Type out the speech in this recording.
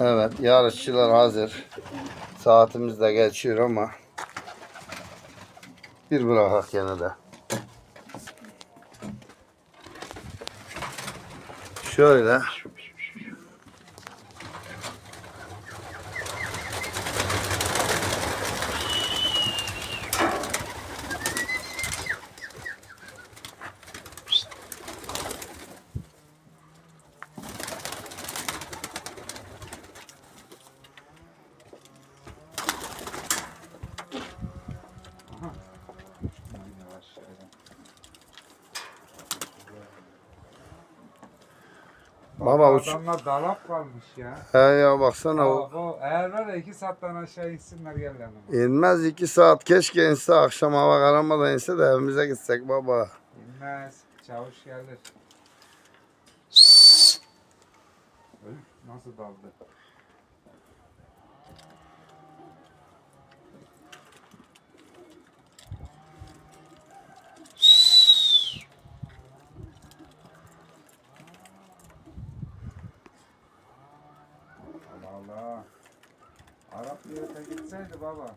Evet yarışçılar hazır. Saatimiz de geçiyor ama bir bırakak gene de. Şöyle. Yavaş şöyle. Baba uç. Adamlar dalap kalmış ya. He ya baksana o. Aa, bu eğer var ya iki saatten aşağı insinler gel yanıma. İnmez iki saat keşke inse akşam hava kararmadan inse de evimize gitsek baba. İnmez. Çavuş gelir. Öf, Nasıl daldı? Allah. Arap niyete gitseydi baba.